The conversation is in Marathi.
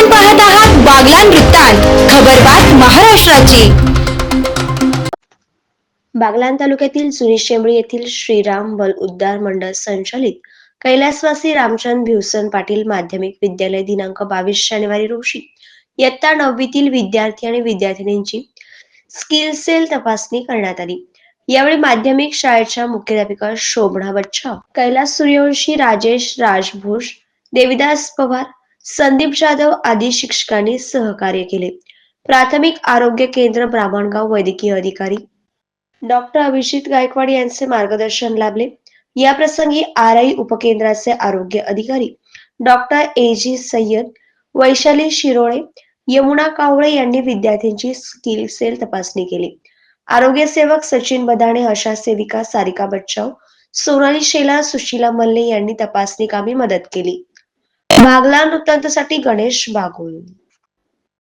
आपण पाहत आहात बागलान वृत्तांत खबरबात महाराष्ट्राची. बागलाण तालुक्यातील सुनी शेंबळी येथील श्रीराम बल उद्धार मंडळ संचालित कैलासवासी रामचंद भिवसन पाटील माध्यमिक विद्यालय दिनांक बावीस जानेवारी रोजी इयत्ता नववीतील विद्यार्थी आणि विद्यार्थिनींची स्किल सेल तपासणी करण्यात आली. यावेळी माध्यमिक शाळेच्या मुख्याध्यापिका शोभना बच्चा कैलास सूर्यवंशी राजेश राजभोष देविदास पवार संदीप जाधव आदी शिक्षकांनी सहकार्य केले. प्राथमिक आरोग्य केंद्र ब्राह्मणगाव वैद्यकीय अधिकारी. डॉक्टर अभिजित गायकवाड यांचे मार्गदर्शन लाभले. या प्रसंगी आर आई उपकेंद्राचे आरोग्य अधिकारी doctor A G Sayyad Vaishali Shirole Yamuna Kawale यांनी विद्यार्थ्यांची स्किल सेल तपासणी केली. आरोग्य सेवक सचिन बदाणे आशा सेविका सारिका बच्चाव सोनाली शेला सुशीला मल्ले यांनी तपासणी कामी मदत केली. भागला वृत्तांतसाठी गणेश बागुल.